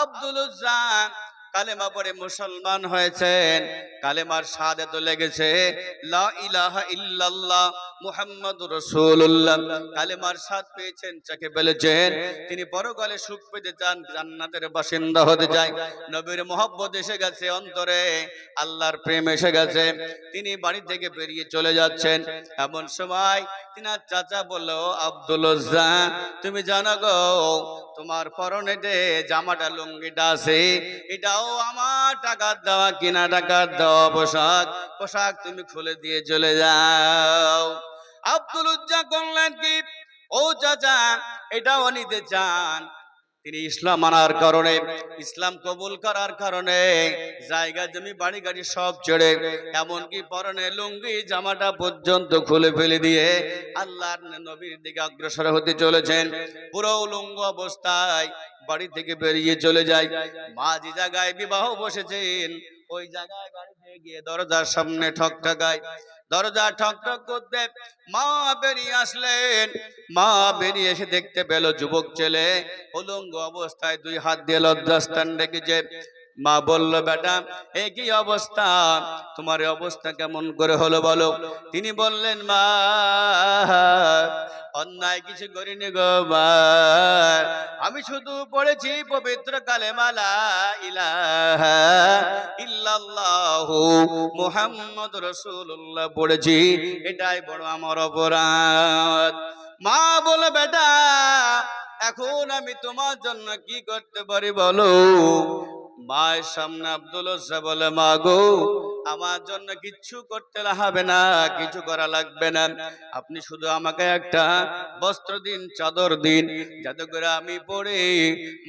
আব্দুল কালেমা পড়ে মুসলমান হয়েছেন। কালেমার সাদে লেগেছে, লা কালেমার স্বাদ পেয়েছেন, চাকে বলেছেন তিনি পরকালে সুখ পেতে চান, জান্নাতের বাসিন্দা হতে যায় নবীর মোহব্বত এসে গেছে অন্তরে, আল্লাহর প্রেম এসে গেছে। তিনি বাড়ি থেকে বেরিয়ে চলে যাচ্ছেন। এমন সময় তিনার চাচা বলল, আব্দুল তুমি জানো গো তোমার পরনে যে জামাটা লুঙ্গিটা আছে, এটাও আমার টাকার দেওয়া, কিনা টাকার দেওয়া পোশাক। পোশাক তুমি খুলে দিয়ে চলে যাও। আব্দুল উজ্জা করলেন কি, ও চাচা, এটাও নিতে চান। তিনি ইসলাম মানার কারণে, ইসলাম কবুল করার কারণে, জায়গা, জমি, বাড়ি, গাড়ি সব ছেড়ে এমনকি পরনে লুঙ্গি, জামাটা পর্যন্ত খুলে ফেলে দিয়ে আল্লাহর নবীর দিকে অগ্রসর হতে চলেছেন। পুরো উলঙ্গ অবস্থায় বাড়ি থেকে বেরিয়ে চলে যায়। মা যে জায়গায় বিবাহ বসেছেন। ওই জায়গায় বাড়িতে গিয়ে দরজার সামনে ঠক ঠকায় দরজা ঠক ঠক করতে মা বেরিয়ে আসলেন। মা বেরিয়ে এসে দেখতে পেল যুবক ছেলে। উলঙ্গ অবস্থায় দুই হাত দিয়ে লজ্জাস্থান রেখেছে। মা বলল, বেটা, এ কি অবস্থা? তোমার অবস্থা কেমন করে হলো বলো? তিনি বললেন, মা, অন্যায় কিছু করিনি গো মা। আমি শুধু পড়েছি পবিত্র কালেমালা ইলাহা ইল্লাল্লাহু মুহাম্মদ রাসূলুল্লাহ পড়েছি। এটাই বড় আমার অপরাধ। মা বলে বেটা, এখন আমি তোমার জন্য কি করতে পারি বলো? মায়ের সামনে আব্দুল বলে, মা গো, আমার জন্য কিচ্ছু করতে হবে না, কিছু করা লাগবে না আপনি শুধু আমাকে একটা বস্ত্র দিন, চাদর দিন, যাতে করে আমি পরে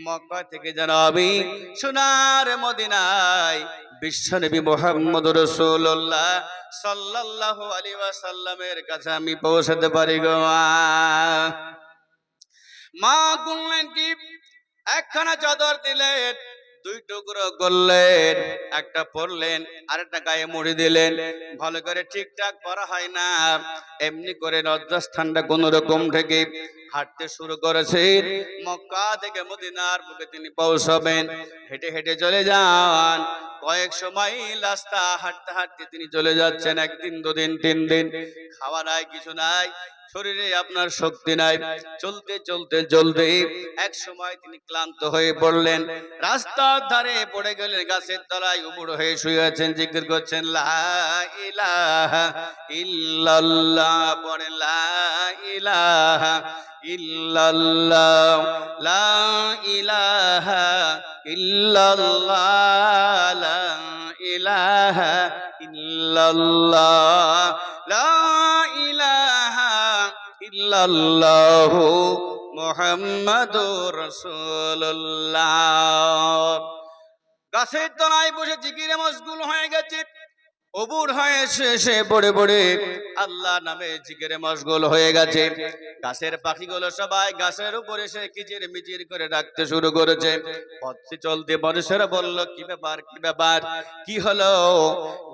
মক্কা থেকে যেন আমি সোনার মদিনায় বিশ্বনবী মোহাম্মদ রসুল্লাহ সাল্লাল্লাহু আলাইহি ওয়াসাল্লামের কাছে আমি পৌঁছাতে পারি গো মা। মা বললেন কি একখানা চাদর দিলেন দুই টুকরো করলেন, একটা পরলেন আরেকটা গায়ে মুড়ি দিলেন। ভালো করে ঠিকঠাক করা হয় না। এমনি করে লজ্জাস্থানটা কোন রকম থেকে হাঁটতে শুরু করেছেন। মক্কা থেকে মদিনার বুকে তিনি পৌঁছাবেন। হেঁটে হেঁটে চলে যান। কয়েক মাইল রাস্তা হাঁটতে হাঁটতে তিনি চলে যাচ্ছেন একদিন, দুদিন, তিন দিন। খাওয়া নাই, কিছু নাই। শরীরে আপনার শক্তি নাই। চলতে চলতে চলতে এক সময় তিনি ক্লান্ত হয়ে পড়লেন। রাস্তার ধারে পড়ে গেলেন, গাছের তলায় উবুড় হয়ে শুয়ে আছেন জিজ্ঞেস করছেন ইল্লাল্লাহ পড়ে, লা ইলাহা ইল্লাল্লাহ লা ইলাহা ইল্লাল্লাহ লা ইলাহা ইল্লাল্লাহ লা ইলাহা ইল্লাল্লাহু মুহাম্মাদুর রাসূলুল্লাহ। গাছের তলায় বসে জিকিরে মশগুল হয়ে গেছে অবুর হয়ে শেষে পড়ে পড়ে আল্লাহ নামে জিকিরে মশগুল হয়ে গেছে। গাছের পাখিগুলো সবাই গাছের উপরে সে কিচির মিচির করে ডাকতে শুরু করেছে। পথে চলতে মানুষেরা বলল, কি ব্যাপার কি ব্যাপার? কি হলো?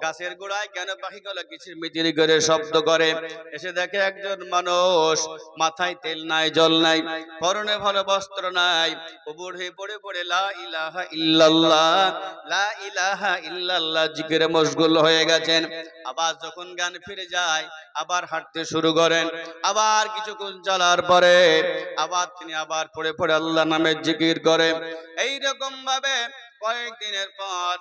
গাছের গোড়ায় কেন পাখিগুলো কিচির মিচির করে শব্দ করে? এসে দেখে একজন মানুষ মাথায় তেল নাই, জল নাই, পরনে ভালো বস্ত্র নাই উবুর হয়ে পড়ে পড়ে লা ইলাহা ইল্লাল্লাহ, লা ইলাহা ইল্লাল্লাহ, জিকিরে মশগুল হয়ে গেছেন। আবার যখন গান ফিরে যায়, আবার হাঁটতে শুরু করেন। আবার কিছুক্ষণ চলার পরে আবার তিনি আবার পড়ে পড়ে আল্লাহ নামের জিকির করে এই রকম ভাবে কয়েকদিনের পর,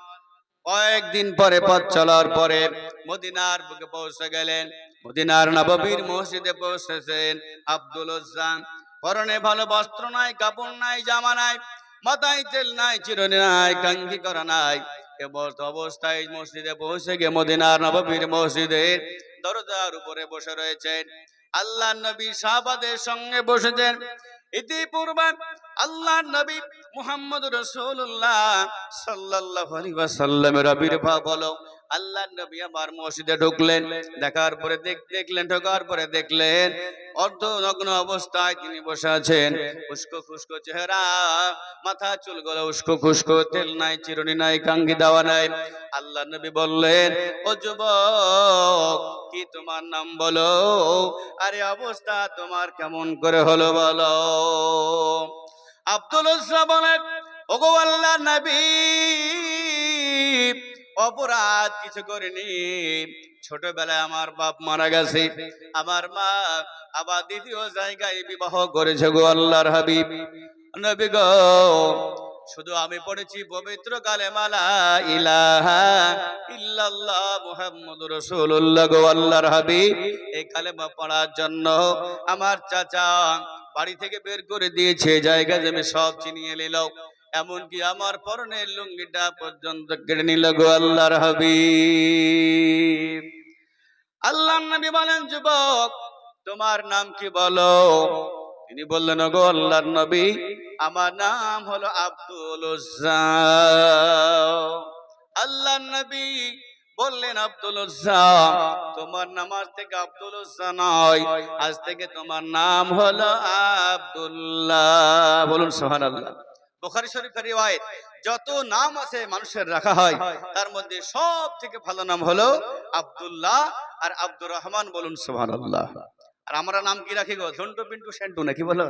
কয়েকদিন পরে পথ চলার পরে মদিনার বুকে পৌঁছে গেলেন। মদিনার নববীর মসজিদে পৌঁছেছেন আব্দুল উজ্জান পরনে ভালো বস্ত্র নাই, কাপড় নাই, জামা নাই, মাথায় তেল নাই, চিরনি নাই কাঙ্গি করা নাই। অবস্থায় মসজিদে পৌঁছে গিয়ে মদিনার নববীর মসজিদের দরজার উপরে বসে রয়েছেন। আল্লাহ নবী সাহাবাদের সঙ্গে বসেছেন। ইতিপূর্বে আল্লাহ নবী মুহাম্মদ রসুল্লাহ সাল্লাল্লাহু আলাইহি ওয়াসাল্লামের আবির্ভাব হলো। আল্লাহ নবী আমার মসজিদে ঢুকলেন, দেখার পরে দেখ দেখলেন, ঢোকার পরে দেখলেন অর্ধ নগ্ন অবস্থায় তিনি বসে আছেন। উস্কো খুস্কো চেহারা, মাথা চুলগুলো উস্কো খুস্কো, তেল নাই, চিরুনি নাই, কাঙ্গি দেওয়া নাই। আল্লাহ নবী বললেন, ও যুবক, কি তোমার নাম বলো? আরে অবস্থা তোমার কেমন করে হলো বলো? আব্দুল বলেন, ওগো আল্লাহ নবী অপরাধ কিছু করিনি। ছোটবেলায় আমার বাপ মারা গেছে। আমার মা আবার দ্বিতীয় জায়গায় বিবাহ করেছে গো আল্লাহর হাবিব। নবী গো, শুধু আমি পড়েছি পবিত্র কালে মালা, ইলাহা ইল্লাল্লাহ মুহাম্মদুর রাসূলুল্লাহ গো আল্লাহর হাবিব। এই কালেমা পড়ার জন্য আমার চাচা বাড়ি থেকে বের করে দিয়েছে, জায়গা জমি সব চিনিয়ে নিল। এমনকি আমার পরনের লুঙ্গিটা পর্যন্ত কেড়ে নিল গো আল্লাহর হাবিব। আল্লাহ নবী বলেন, যুবক, তোমার নাম কি বলো? তিনি বললেন গো আল্লাহর নবী, আমার নাম হলো আব্দুল আল্লাহ নবী বললেন, আব্দুল তোমার নাম আজ থেকে আব্দুল নয়, আজ থেকে তোমার নাম হলো আব্দুল্লাহ। বলুন, সুবহানাল্লাহ। বুখারী শরীফের রিওয়ায়াত, যত নাম আছে মানুষের রাখা হয়, তার মধ্যে সব থেকে ভালো নাম হলো আব্দুল্লাহ আর আব্দুর রহমান বলুন সুবহানাল্লাহ। আর আমরা নাম কি রাখি গো? ঝন্টু পিন্টু সেন্টু নাকি বলো?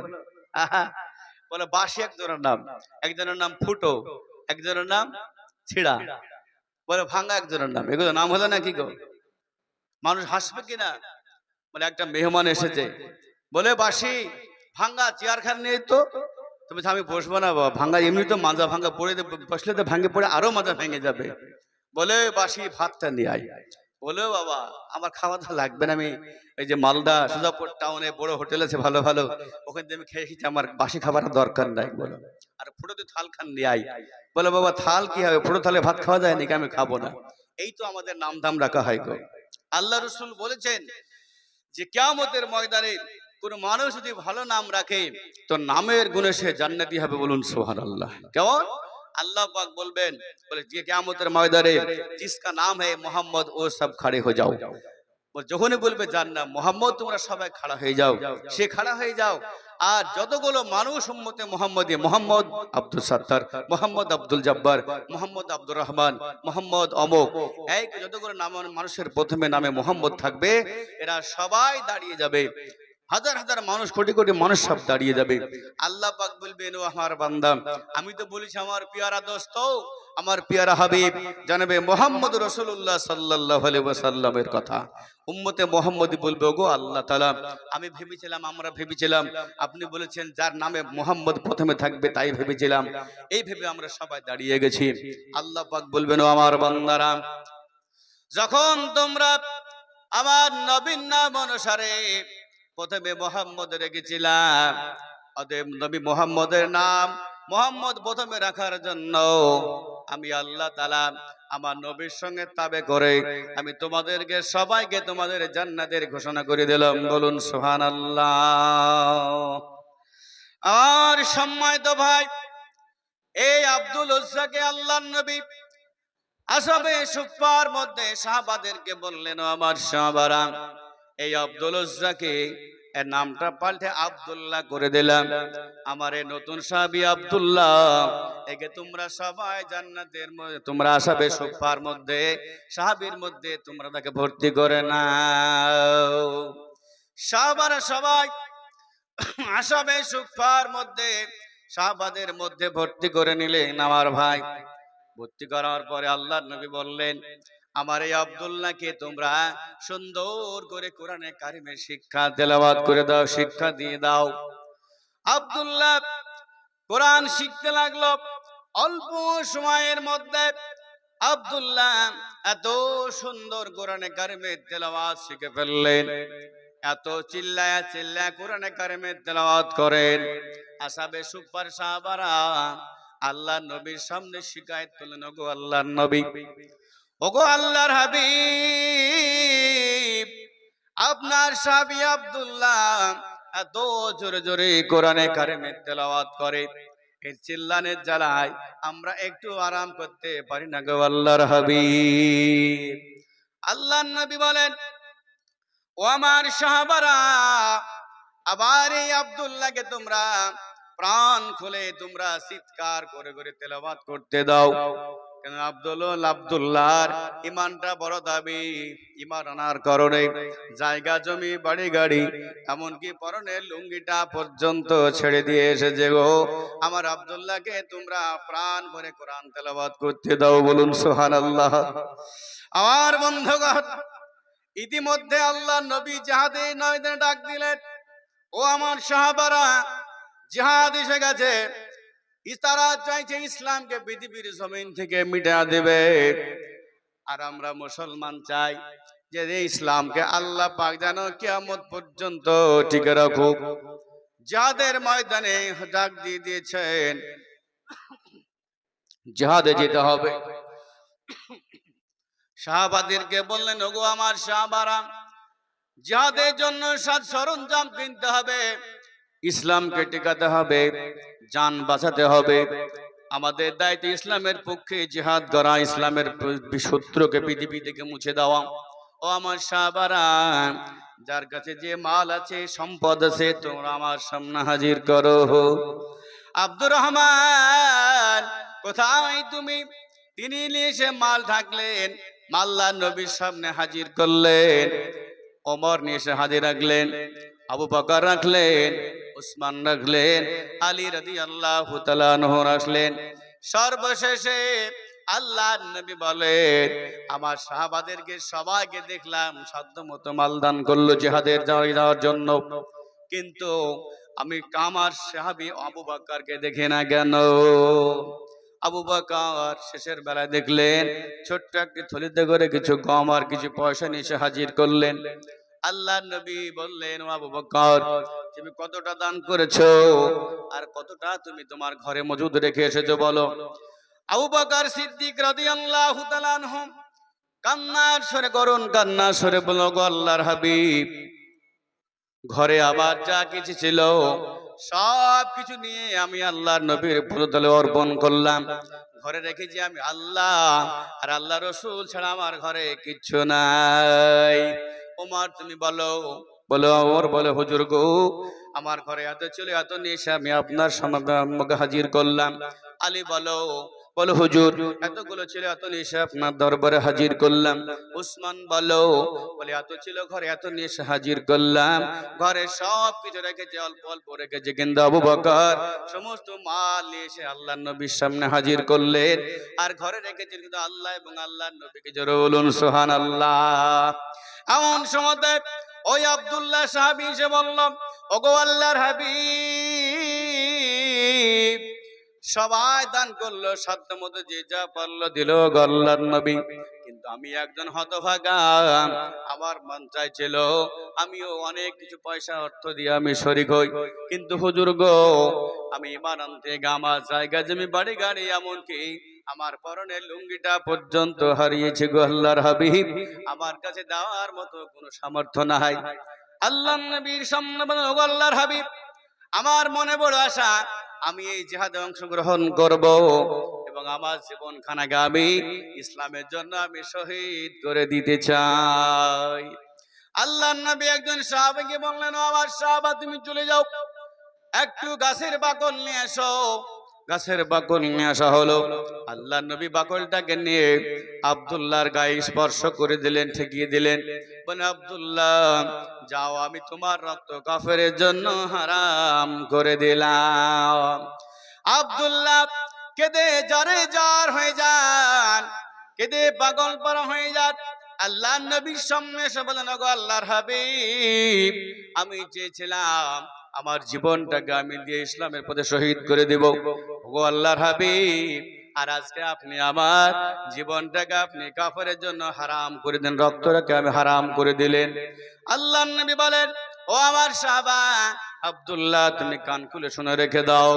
বলে বাসি একজনের নাম একজনের নাম ফুটো একজনের নাম ছিড়া, বলে ভাঙ্গা একজনের নাম, এগুলো নাম হলো নাকি গো? মানুষ হাসবে কিনা? বলে একটা মেহমান এসেছে, বলে বাসি ভাঙ্গা চেয়ার খান নেই তো তুমি আমি বসবো না বাবা ভাঙ্গা, এমনি তো মাজা ভাঙ্গা পড়ে বসলে তো ভাঙ্গে পড়ে আরও মাজা ভেঙে যাবে। বলে, বাসি, ভাতটা নিয়ে আয়। বলে, বাবা, আমার খাওয়া দাওয়া লাগবে না, আমি এই যে মালদা, সুজাপুর টাউনে বড় হোটেল আছে, ভালো ভালো, ওখান থেকে আমি খেয়ে এসেছি, আমার বাসি খাবার দরকার নাই। বলো, আর ফুটোতে থাল খান, নিয়ে আই বলে, বাবা, থাল কি হবে? ফুটো থালে ভাত খাওয়া যায় নাকি? আমি খাব না। এই তো আমাদের নাম দাম রাখা হয় গো। আল্লাহ রসুল বলেছেন যে, কেয়ামতের ময়দানে কোন মানুষ যদি ভালো নাম রাখে, তো নামের গুণে সে জান্নাতি হবে বলুন সোহান আল্লাহ কেমন? আল্লাহ পাক বলবেন, বলে, যে কেয়ামতের ময়দানে জিসকা নাম হে মোহাম্মদ, ও সব খাড়ে হয়ে যাও। যখনই বলবে জান্নাত মোহাম্মদ, তোমরা সবাই খাড়া হয়ে যাও। সে খাড়া হয়ে যাও। আর যতগুলো মানুষ উম্মতে মোহাম্মদে, মোহাম্মদ আব্দুল সাত্তার, মোহাম্মদ আব্দুল জব্বার, মোহাম্মদ আব্দুর রহমান, মোহাম্মদ অমুক, এই যতগুলো নাম মানুষের প্রথমে নামে মোহাম্মদ থাকবে, এরা সবাই দাঁড়িয়ে যাবে। হাজার হাজার মানুষ, কোটি কোটি মানুষ সব দাঁড়িয়ে যাবে। আল্লাহ পাক বলবেন, ও আমার বান্দা, আমি তো বলেছি আমার পিয়ারা দোস্ত, আমার পিয়ারা হাবিব, জানাবে মোহাম্মদ রসুল্লাহ সাল্লাহ সাল্লামের কথা। উম্মতে মোহাম্মদই বলবে গো আল্লাহ তালা আমি ভেবেছিলাম, আমরা ভেবেছিলাম, আপনি বলেছেন যার নামে মোহাম্মদ প্রথমে থাকবে, তাই ভেবেছিলাম। এই ভেবে আমরা সবাই দাঁড়িয়ে গেছি। আল্লাহ পাক বলবেন, ও আমার বান্দারা, যখন তোমরা আমার নবীন নাম অনুসারে প্রথমে মোহাম্মদ রেখেছিলাম। অতএব নবী মোহাম্মদের নাম মোহাম্মদ প্রথমে রাখার জন্য আমি আল্লাহ তালা আমার নবীর সঙ্গে তাবে করে আমি তোমাদেরকে সবাইকে তোমাদের জান্নাতের ঘোষণা করে দিলাম। বলুন সোহান আল্লাহ আর সম্মানিত ভাই, এই আব্দুল উজ্জাকে আল্লাহ নবী আসবে সুপার মধ্যে সাহাবাদেরকে বললেন, "ও আমার সাহাবারা এই আব্দুল উজ্জাকে এর নামটা পাল্টে আব্দুল্লাহ করে দিলাম। আমার এই নতুন সাহাবি আব্দুল্লাহ একে তোমরা সবাই জান্নাতের মধ্যে তোমরা আসাবে সুপার মধ্যে, সাহাবির মধ্যে তোমরা তাকে ভর্তি করে নাও। সাহাবারা সবাই আসাবে সুপার মধ্যে, সাহাবাদের মধ্যে ভর্তি করে নিলেন। আমার ভাই, ভর্তি করার পরে আল্লাহ নবী বললেন আমার এই আব্দুল্লাহকে তোমরা সুন্দর করে কোরআনে কারিমের শিক্ষা তেলাওয়াত করে দাও শিক্ষা দিয়ে দাও। আব্দুল্লাহ কোরআন শিখতে লাগল। অল্প সময়ের মধ্যে আব্দুল্লাহ এত সুন্দর কোরআনে কারিমের তেলাওয়াত শিখে ফেললেন। এত চিল্লায়া চিল্লায়া কোরআনে কারিমের তেলাওয়াত করেন। আসাবে সুপার সাহাবারা আল্লাহ নবীর সামনে শিকায়ত করলেন ওগো আল্লাহর নবী ওগো আল্লাহর হাবিব, আপনার সাবি আব্দুল্লাহ এত জোরে জোরে কোরআনে কারিমে তেলাওয়াত করে। এই চিল্লানের জ্বালায় আমরা একটু আরাম করতে পারি না গো আল্লাহর হাবিব। আল্লাহর নবী বলেন, ও আমার সাহাবারা, আবার এই আব্দুল্লাহকে তোমরা প্রাণ খুলে তোমরা চিৎকার করে করে তেলাওয়াত করতে দাও। কেন আব্দুল আব্দুল্লাহর? ইমানটা বড় দাবি ইমান আনার কারণে জায়গা, জমি, বাড়ি, গাড়ি, এমনকি পরনের লুঙ্গিটা পর্যন্ত ছেড়ে দিয়ে এসেছে গো। আমার আব্দুল্লাহকে তোমরা প্রাণ ভরে কোরআন তেলাবাদ করতে দাও বলুন সোহান আল্লাহ আমার বন্ধুগণ, ইতিমধ্যে আল্লাহ নবী জাহাদে নয় ডাক দিলেন। ও আমার সাহাবারা, জিহাদ এসে গেছে। তারা চাইছে ইসলামকে পৃথিবীর জমিন থেকে মিটা দেবে। আর আমরা মুসলমান চাই যে ইসলামকে আল্লাহ পাক যেন কিয়ামত পর্যন্ত টিকে রাখুক। যাদের ময়দানে ডাক দিয়ে দিয়েছেন, জিহাদে যেতে হবে। শাহবাদীরকে বললেন, ওগো আমার শাহবারা, জিহাদের জন্য সাত সরঞ্জাম কিনতে হবে। ইসলামকে টিকাতে হবে জান বাঁচাতে হবে। আমাদের দায়িত্ব ইসলামের পক্ষে জিহাদ করা, ইসলামের শত্রুকে পৃথিবী থেকে মুছে দেওয়া। ও আমার সাহাবারা, যার কাছে যে মাল আছে, সম্পদ আছে, তোমরা আমার সামনে হাজির করো। আব্দুর রহমান, কোথায় তুমি? তিনি নিয়ে এসে মাল ঢাকলেন, মাল্লা নবীর সামনে হাজির করলেন, ওমর নিয়ে এসে হাজির রাখলেন, আবু বকর রাখলেন উসমান রাখলেন, আলী রাদি আল্লাহ রাখলেন সর্বশেষে আল্লাহ নবী বলেন, আমার সাহাবাদেরকে সবাইকে দেখলাম সাধ্য মতো মালদান করল জেহাদের যাওয়ার জন্য। কিন্তু আমি কামার সাহাবি আবু বাক্কারকে দেখে না কেন? আবু বাকার শেষের বেলায় দেখলেন, ছোট্ট একটি থলিতে করে কিছু গম আর কিছু পয়সা নিয়ে হাজির করলেন। আল্লাহ নবী বললেন আবু বকর তুমি কতটা দান করেছ? আর কতটা তুমি তোমার ঘরে মজুদ রেখে এসেছ বলো? আবু বকর সিদ্দিক রাদিয়াল্লাহু তাআলা আনহু কান্নার সরে করুন কান্নার সরে বলো আল্লাহর হাবিব, ঘরে আবার যা কিছু ছিল, সব কিছু নিয়ে আমি আল্লাহর নবীর পুরোতলে অর্পণ করলাম। ঘরে রেখেছি আমি আল্লাহ, আর আল্লাহ রসুল ছাড়া আমার ঘরে কিচ্ছু নাই। ওমর, তুমি বলো বলো ওর বলে হুজুর গো, আমার ঘরে এত ছিল এত এসে আমি আপনার সামনে হাজির করলাম। আলী বলো বলো হুজুর, এতগুলো ছিল এত এসে আপনার দরবারে হাজির করলাম। উসমান বলো, বলে এত ছিল ঘরে এত এসে হাজির করলাম। ঘরে সব কিছু রেখেছে, অল্প অল্প রেখেছে, কিন্তু আবু বকর, সমস্ত মাল এসে আল্লাহ নবীর সামনে হাজির করলেন। আর ঘরে রেখেছেন কিন্তু আল্লাহ এবং আল্লাহ নবীকে জোরে বলুন সোহান আল্লাহ এমন সময় ওই আব্দুল্লাহ সাহাবি এসে বললাম ওগো আল্লাহর হাবিব, সবাই দান করল, সাধ্য মতো যে যা পারল দিল গল্লার নবী। কিন্তু আমি একজন হতভাগা, আমার মন চাইছিল আমিও অনেক কিছু পয়সা, অর্থ দিয়ে আমি শরিক হই। কিন্তু হুজুর গো, আমি ইমান আনতে গামা জায়গা জমি, বাড়ি, গাড়ি, এমনকি আমার পরনের লুঙ্গিটা পর্যন্ত হারিয়েছে গো আল্লাহর হাবিব। আমার কাছে দেওয়ার মতো কোনো সামর্থ্য নাই। আল্লাহ নবীর "ওগো আল্লাহর হাবিব, আমার মনে বড় আশা, আমি এই জিহাদে অংশগ্রহণ করব এবং আমার জীবন খানাকে আমি ইসলামের জন্য আমি শহীদ করে দিতে চাই। আল্লাহ নবী একজন সাহাবাকে বললেন আমার সাহাবা, তুমি চলে যাও। একটু গাছের বাকল নিয়ে এসো। গাছের বাকল নিয়ে আসা হলো। আল্লাহ নবী বাকলটাকে নিয়ে আব্দুল্লাহর গায়ে স্পর্শ করে দিলেন, ঠেকিয়ে দিলেন। বলে, আব্দুল্লাহ, যাও, আমি তোমার রক্ত কাফের জন্য হারাম করে দিলাম। আব্দুল্লাহ, কেঁদে জারে জার হয়ে যান, কেঁদে পাগল পারা হয়ে যান। আল্লাহ নবীর সামনে এসে বলেন, ওগো আল্লাহর হাবিব, আমি চেয়েছিলাম, আমার জীবনটাকে আমি দিয়ে ইসলামের পথে শহীদ করে দেব। ওগো আল্লাহর হাবিব, আর আজকে আপনি আমার জীবনটাকে আপনি কাফের জন্য হারাম করে দেন রক্তটাকে আমি হারাম করে দিলেন। আল্লাহ নবী বলেন, ও আমার সাহাবা, আব্দুল্লাহ, তুমি কান খুলে শুনে রেখে দাও।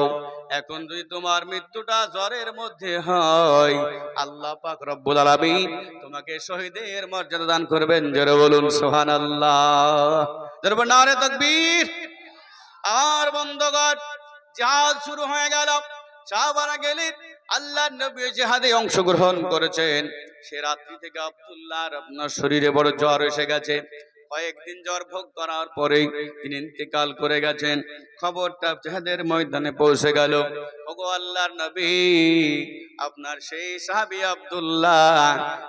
এখন যদি তোমার মৃত্যুটা জ্বরের মধ্যে হয়, আল্লাহ পাক রব্বুল আলামিন তোমাকে শহীদের মর্যাদা দান করবেন। জোরে বলুন, সুবহানাল্লাহ। জোরে বলুন, নারে তাকবীর। আর বন্ধগণ জাহাজ শুরু হয়ে গেল। সাহাবারা গেলেন আল্লাহ নবী জিহাদে অংশগ্রহণ করেছেন। সে রাত্রি থেকে আব্দুল্লাহর আপনার শরীরে বড় জ্বর এসে গেছে। কয়েকদিন জ্বর ভোগ করার পরেই তিনি ইন্তেকাল করে গেছেন। খবরটা জেহাদের ময়দানে পৌঁছে গেল। ওগো আল্লাহর নবী আপনার সেই সাহাবি আব্দুল্লাহ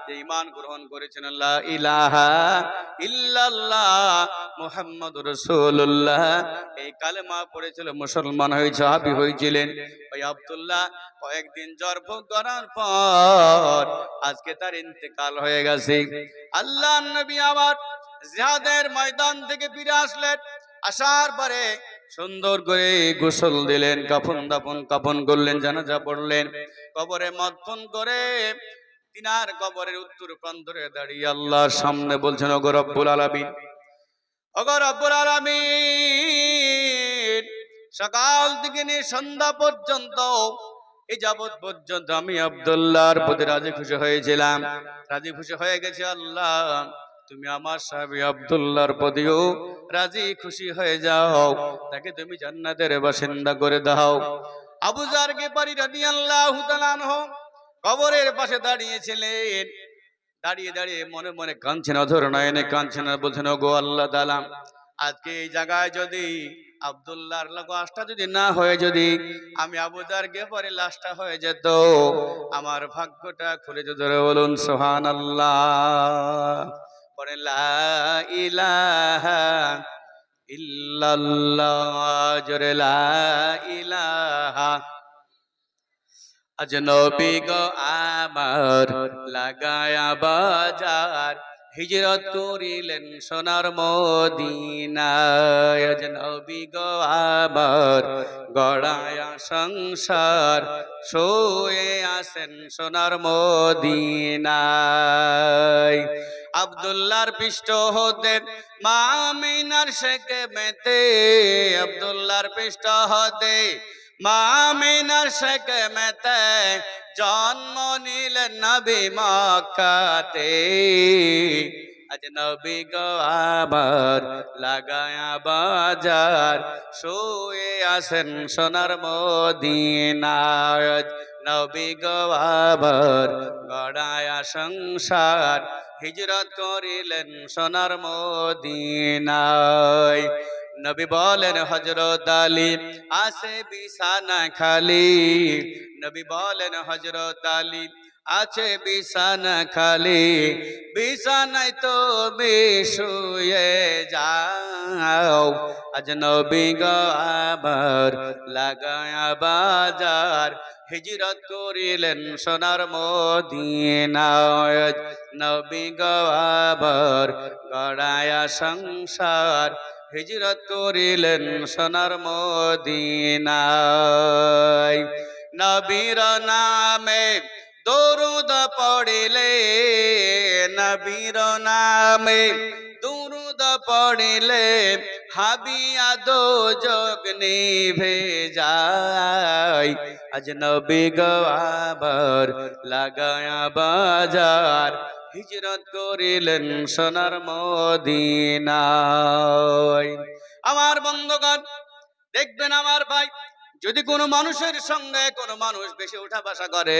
যে ইমান গ্রহণ করেছেন আল্লাহ ইলাহা ইল্লাল্লাহ মুহাম্মদ রাসূলুল্লাহ। এই কালেমা পড়েছিল মুসলমান হয়ে সাহাবি হয়েছিলেন। ওই আব্দুল্লাহ কয়েকদিন জ্বর ভোগ করার পর আজকে তার ইন্তেকাল হয়ে গেছে। আল্লাহ নবী আবার জিহাদের ময়দান থেকে ফিরে আসলেন। আসার পরে সুন্দর করে গোসল দিলেন, কাফন দাফন কাফন করলেন, জানাজা পড়লেন। কবরে মতন করে তিনার কবরের উত্তর প্রান্তরে দাঁড়িয়ে আল্লাহর সামনে বলছেন, ওগো রব্বুল আলামিন, ওগো রব্বুল আলামিন, সকাল থেকে নিয়ে সন্ধ্যা পর্যন্ত, এই যাবৎ পর্যন্ত আমি আব্দুল্লাহর প্রতি রাজি খুশি হয়েছিলাম। রাজি খুশি হয়ে গেছে আল্লাহ। তুমি আমার সাহাবি আব্দুল্লাহর প্রতিও রাজি, খুশি হয়ে যাও। তাকে তুমি জান্নাতের বাসিন্দা করে দাও। আবু জারকে পারি তাআলা আনহু কবরের পাশে দাঁড়িয়েছিলেন। দাঁড়িয়ে দাঁড়িয়ে মনে মনে কাঁদছেন, অধর নয়নে কাঁদছেন আর বলছেন, ওগো আল্লাহ তাআলা, আজকে এই জায়গায় যদি আব্দুল্লাহর লাশটা যদি না হয়ে যদি আমি আবুদার পরে লাশটা হয়ে যেত, আমার ভাগ্যটা খুলে যেত। বলুন সোহান সুবহানাল্লাহ। পরে ইলাহা ইল্লাল্লাহ লা ইলাহা। আমার লাগায়া বাজার, হিজরত করিলেন সোনার মদিনায়। আজ গো গড়ায়া সংসার, শোয়ে আসেন সোনার মদিনায়। আব্দুল্লাহর পৃষ্ঠ হতে মামিনার শেখে মেতে আব্দুল্লাহর পৃষ্ঠ হতে। মামিনার শেখে মেতে জন্ম নিলেন নবী মক্কাতে। আজ নবী গো আবার লাগায়া বাজার, শুয়ে আসেন সোনার মদিনায়। নবী গো আবার গড়ায়া সংসার হিজরত করিলেন সোনার মদিনায়। নবী বলেন হজরত আলী আসে বিছানা খালি। নবী বলেন হজরত আলী আছে বিছানা খালি। বিছানায় তো শুয়ে যাও। আজ নবী গো আবার লাগায়া বাজার, হিজরত করিলেন সোনার মদিনায়। নবী গো আবার গড়ায়া সংসার, হিজরত করিলেন সোনার মদিনায়। নবীর নামে দরুদ পড়িলে নবীর নামে পড়িলে হাবিয়া দো যোগ নিভে যায়। আজ নবী গবার লাগায়া বাজার, হিজরত করিলেন সোনার মদিনায়। আমার বন্ধগণ, দেখবেন আমার ভাই, যদি কোনো মানুষের সঙ্গে কোনো মানুষ বেশি উঠা বসা করে,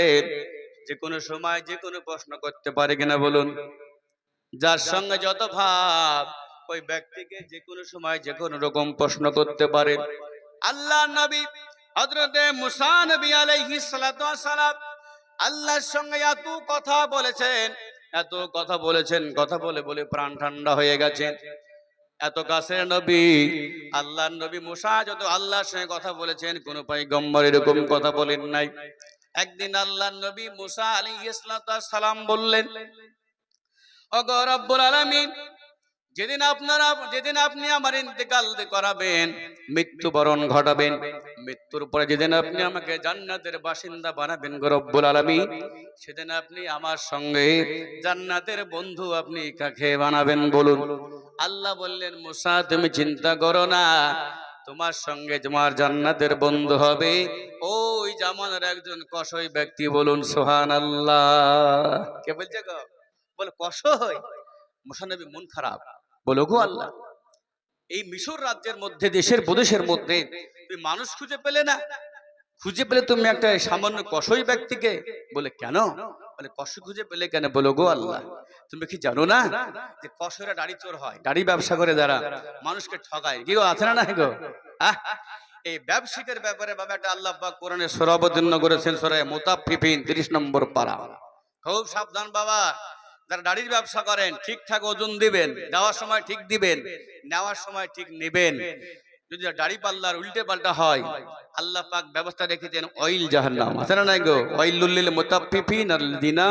যে কোনো সময় যে কোনো প্রশ্ন করতে পারে কিনা বলুন। যার সঙ্গে যত ভাব ওই ব্যক্তিকে যে কোনো সময় যে কোনো রকম প্রশ্ন করতে পারে আল্লাহ নবী হযরতে মুসা নবী ওয়াস সালাম আল্লাহর সঙ্গে এত কথা বলেছেন, এত কথা বলেছেন, কথা বলে বলে প্রাণ ঠান্ডা হয়ে গেছে। এত কাছের নবী, আল্লাহর নবী মুসা যত আল্লাহর সঙ্গে কথা বলেছেন, কোন পয়গম্বর এরকম কথা বলেন নাই। একদিন আল্লাহর নবী মুসা আলাইহিস সালাম বললেন, ওগো রব্বুল আলামিন যেদিন আপনারা, যেদিন আপনি আমার ইন্তেকাল করাবেন, মৃত্যুবরণ ঘটাবেন, মৃত্যুর পরে যেদিন আপনি আমাকে জান্নাতের বাসিন্দা বানাবেন গো রব্বুল আলামিন, সেদিন আপনি আমার সঙ্গে জান্নাতের বন্ধু আপনি কাকে বানাবেন বলুন? আল্লাহ বললেন, মুসা, তুমি চিন্তা করো না, তোমার সঙ্গে তোমার জান্নাতের বন্ধু হবে। ওই জামানের একজন কসই ব্যক্তি বলুন সোহান আল্লাহ কে বলছে গো? বলে কষই মুসানবী মন খারাপ। বলো গো আল্লাহ। এই মিশর রাজ্যের মধ্যে দেশের প্রদেশের মধ্যে তুমি মানুষ খুঁজে পেলে না? খুঁজে পেলে তুমি একটা সামান্য কষই ব্যক্তিকে বলে কেন? বলে কষ খুঁজে পেলে কেন? বলো গো আল্লাহ। তুমি কি জানো না যে কষরা দাড়ি চোর হয়? দাড়ি ব্যবসা করে যারা মানুষকে ঠকায় কি গো আছে না না গো? আহ? এই ব্যবসায়িকের ব্যাপারে বাবা একটা আল্লাহ পাক কোরআনে সূরা অবতীর্ণ করেছেন সূরা মুতাফফিফিন 30 নম্বর পারা। খুব সাবধান বাবা। যারা দাড়ির ব্যবসা করেন, ঠিকঠাক ওজন দিবেন, দেওয়ার সময় ঠিক দিবেন, নেওয়ার সময় ঠিক নেবেন। যদি দাড়ি পাল্লার উল্টে পাল্টা হয়, আল্লাহ পাক ব্যবস্থা রেখেছেন অয়েল জাহান্নাম। আছে না নাই গো? অয়েলুল লিল মুতাফফিফিন আল্লাযিনা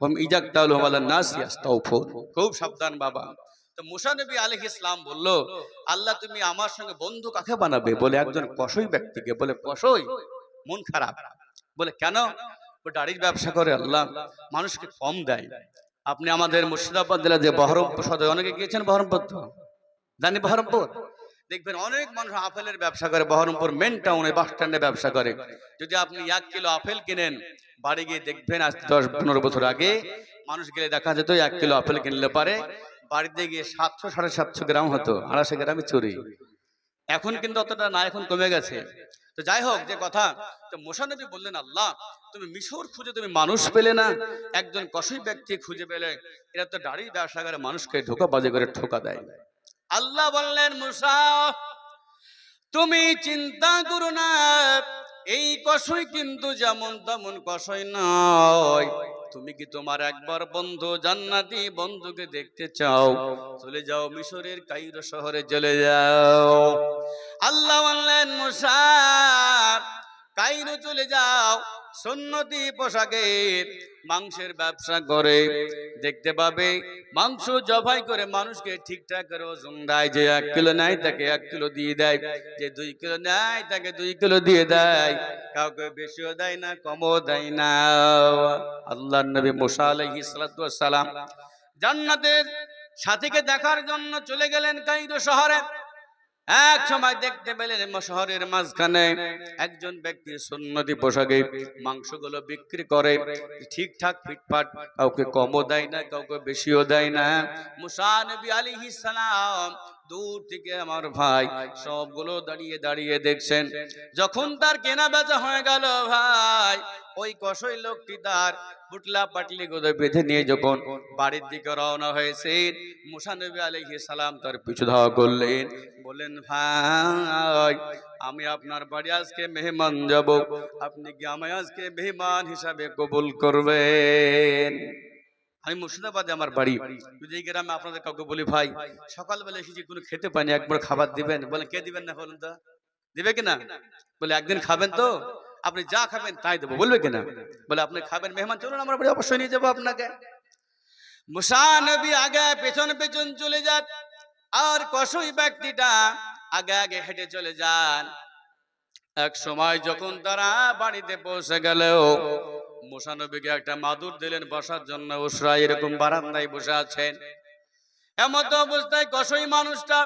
হুম ইজাক্তালুহুম আলান নাস ইয়াস্তাউফুন খুব সাবধান বাবা। তো মুসা নবী আলাইহিস ইসলাম বলল, আল্লাহ তুমি আমার সঙ্গে বন্ধু কাকে বানাবে? বলে একজন কষই ব্যক্তিকে বলে কষই মন খারাপ। বলে, কেন? দাড়ির ব্যবসা করে, আল্লাহ মানুষকে কম দেয়। আপনি আমাদের মুর্শিদাবাদ জেলা যে বহরমপুর সদয় অনেকে গিয়েছেন বহরমপুর তো? জানি বহরমপুর? দেখবেন অনেক মানুষ আপেলের ব্যবসা করে, বহরমপুর মেন টাউনে বাস স্ট্যান্ডে ব্যবসা করে। যদি আপনি এক কিলো আপেল কিনেন, বাড়ি গিয়ে দেখবেন আজ দশ, পনেরো বছর আগে মানুষ গেলে দেখা যেত এক কিলো আপেল কিনলে পারে, বাড়িতে গিয়ে সাতশো, সাড়ে সাতশো গ্রাম হতো, আড়াইশো গ্রামে চুরি। এখন কিন্তু অতটা না, এখন কমে গেছে। তো যাই হোক যে কথা, তো মোশানবী বললেন, আল্লাহ, তুমি মিশর খুঁজে তুমি মানুষ পেলে না। একজন কষই ব্যক্তি খুঁজে পেলে, এরা তো দাড়ি ব্যবসা করে মানুষকে ঢোকা বাজে করে ঠোকা দেয়। আল্লাহ বললেন, মুসা, তুমি চিন্তা করো না, এই কষই কিন্তু যেমন তেমন কষই নয়। তুমি কি তোমার একবার বন্ধু জান্নাতি বন্ধুকে দেখতে চাও? চলে যাও মিশরের কাইরো শহরে, চলে যাও। আল্লাহ বললেন মুসা কাইরো চলে যাও, সন্নতি পোশাকে মাংসের ব্যবসা করে। দেখতে পাবে, মাংস জবাই করে মানুষকে ঠিকঠাক করে ওজন দেয়, যে এক কিলো নেয় তাকে এক কিলো দিয়ে দেয়, যে দুই কিলো নেয় তাকে দুই কিলো দিয়ে দেয়। কাউকে বেশিও দেয় না, কমও দেয় না। আল্লাহ নবী মুসা ওয়াস সালাম জান্নাতের সাথীকে দেখার জন্য চলে গেলেন কাইরো শহরে। এক সময় দেখতে পেলেন শহরের মাঝখানে একজন ব্যক্তি সুন্নতি পোশাকে মাংসগুলো বিক্রি করে, ঠিকঠাক ফিটফাট, কাউকে কমও দেয় না, কাউকে বেশিও দেয় না। মুসানবী আলী সালাম দূর থেকে আমার ভাই সবগুলো দাঁড়িয়ে দাঁড়িয়ে দেখছেন। যখন তার কেনা বেচা হয়ে গেল ভাই, ওই কষই লোকটি তার পুটলা পাটলি গুলো বেঁধে নিয়ে যখন বাড়ির দিকে রওনা হয়েছে মুসা নবী আলাইহিস সালাম তার পিছু ধাওয়া করলেন। বললেন, ভাই, আমি আপনার বাড়ি আজকে মেহমান যাব। আপনি কি আমায় আজকে মেহমান হিসাবে কবুল করবেন? আমি মুর্শিদাবাদে আমার বাড়ি। যদি এই গ্রামে আপনাদের কাউকে বলি, ভাই, সকালবেলা এসেছি, কোনো খেতে পাইনি, একবার খাবার দিবেন। বলেন, কে দিবেন না, বলুন তো? দিবে কিনা? বলে, একদিন খাবেন তো, আপনি যা খাবেন তাই দেবো। বলবে কিনা? বলে, আপনি খাবেন মেহমান, চলুন, আমার বাড়ি অবশ্যই নিয়ে যাব আপনাকে। মুসা নবী আগে পেছন পেছন চলে যান, আর কষই ব্যক্তিটা আগে আগে হেঁটে চলে যান। এক সময় যখন তারা বাড়িতে পৌঁছে গেলেও মুসানবীকে একটা মাদুর দিলেন বসার জন্য উসরা, এরকম বারান্দায় বসে আছেন। এমত অবস্থায় কষই মানুষটা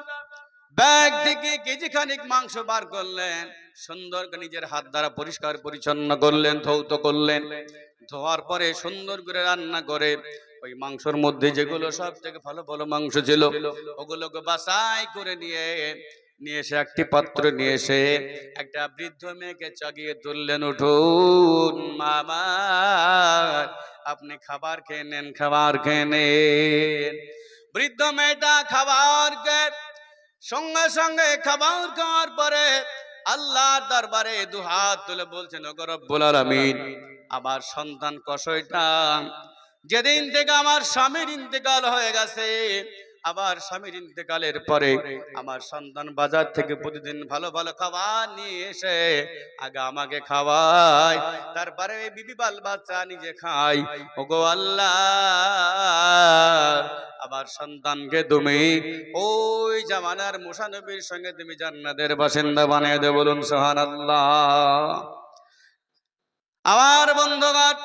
ব্যাগ থেকে কেজি খানিক মাংস বার করলেন সুন্দর নিজের হাত দ্বারা পরিষ্কার পরিচ্ছন্ন করলেন, ধৌত করলেন। ধোয়ার পরে সুন্দর করে রান্না করে ওই মাংসর মধ্যে যেগুলো সব থেকে ভালো ভালো মাংস ছিল, ওগুলোকে বাসাই করে নিয়ে নিয়ে এসে একটি পাত্র নিয়ে এসে একটা বৃদ্ধ মেয়েকে চাগিয়ে তুললেন উঠুন মামা, আপনি খাবার খেয়ে নেন, খাবার খেয়ে নেন। বৃদ্ধ মেয়েটা খাবার সঙ্গে সঙ্গে খাবার খাওয়ার পরে আল্লাহর দরবারে দু হাত তুলে বলছেন রব্বুল আলামিন, আমার সন্তান কষয়টা যেদিন থেকে আমার স্বামীর ইন্তেকাল হয়ে গেছে আবার স্বামীর ইন্তেকালের পরে আমার সন্তান বাজার থেকে প্রতিদিন ভালো ভালো খাবার নিয়ে এসে আগে আমাকে খাওয়ায়। তারপরে বিবি বাল বাচ্চা নিজে খাই ওগো আল্লাহ আবার সন্তানকে তুমি ওই জামানার মুসানবীর সঙ্গে তুমি জান্নাতের বাসিন্দা বানিয়ে দে বলুন সোহান আল্লাহ আমার বন্ধুগণ,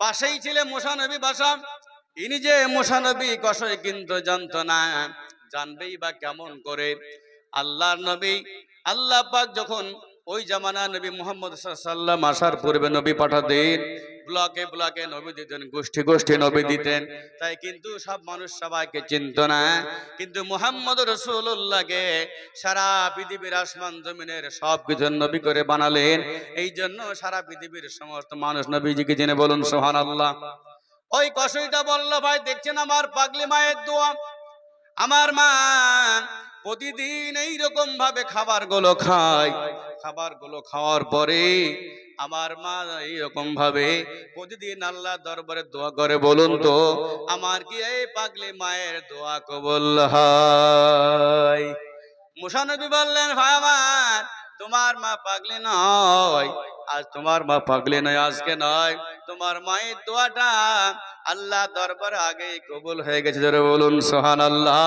পাশেই ছিল মুসানবী বাসা। ইনি যে মুসানবী কষই কিন্তু জানতো না। জানবেই বা কেমন করে। আল্লাহর নবী, আল্লাহ পাক যখন ওই জামানা নবী মোহাম্মদ সাল্লাম আসার পূর্বে নবী পাঠাতেন, ব্লকে ব্লকে নবী দিতেন, গোষ্ঠী গোষ্ঠী নবী দিতেন, তাই কিন্তু সব মানুষ সবাইকে চিনত না। কিন্তু মোহাম্মদ রসুল্লাহকে সারা পৃথিবীর আসমান জমিনের সব কিছু নবী করে বানালেন। এই জন্য সারা পৃথিবীর সমস্ত মানুষ নবীজিকে জেনে বলুন সোহান আল্লাহ ওই কষইটা বলল, ভাই, দেখছেন আমার পাগলি মায়ের দোয়া? আমার মা প্রতিদিন এই রকম ভাবে খাবারগুলো খায়। খাবারগুলো খাওয়ার পরে আমার মা এইরকম ভাবে প্রতিদিন আল্লাহ দরবারে দোয়া করে, বলুন তো, আমার কি এই পাগলি মায়ের দোয়া কবল হয়? মুসানবী বললেন, ভাই, আমার তোমার মা পাগলি নয়, আজ তোমার মা পাগলি নয়, আজকে নয়। তোমার মায়ের দোয়াটা আল্লাহ দরবার আগেই কবুল হয়ে গেছে ধরে বলুন সোহান আল্লাহ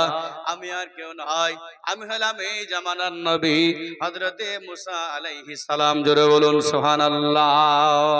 আমি আর কেউ নয়, আমি হলাম এই জামানার নবী হজরতে মুসা আলাইহি সালাম, জোরে বলুন সোহান আল্লাহ